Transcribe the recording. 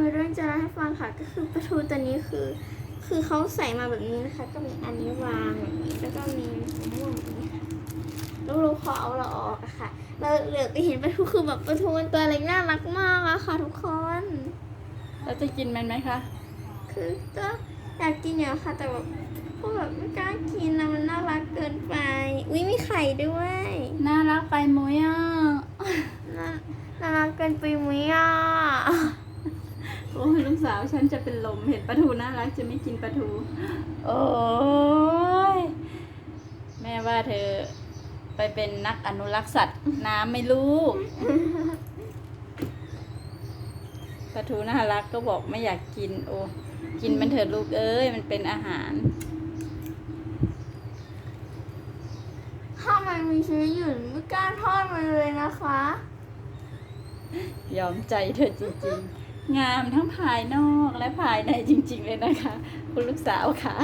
มีเรื่องจะเล่าให้ฟังค่ะ ก็คือปลาทูตัวนี้คือ คือเขาใส่มาแบบนี้นะคะ ก็มีอันนี้วางแบบนี้แล้วก็มีมะม่วงแบบนี้ค่ะแล้วเราพอเอาเราออกอะค่ะ เราเหลือไปเห็นปลาทูคือแบบปลาทูมันตัวเล็กน่ารักมากอะค่ะ ทุกคน เราจะกินมันไหมคะ คือก็อยากกินอยู่ค่ะ แต่แบบก็แบบไม่กล้ากินนะมันน่ารักเกินไป อุ้ยมีไข่ด้วย น่ารักไปมุ้ยอะ น่าน่ารักเกินไปมุ้ยอะ โอ้ยลูกสาวฉันจะเป็นลมเห็นปลาทูน่ารักจะไม่กินปลาทู โอ้ยแม่ว่าเธอไปเป็นนักอนุรักษ์สัตว์น้ำไม่รู้ปลาทูน่ารักก็บอกไม่อยากกิน โอ้กินมันเถอะลูกเอ้ยมันเป็นอาหาร ถ้ามันมีชีวิตอยู่ไม่กล้าทอดมันเลยนะคะ ยอมใจเธอจริงๆ งามทั้งภายนอกและภายในจริงๆเลยนะคะ คุณลูกสาวค่ะ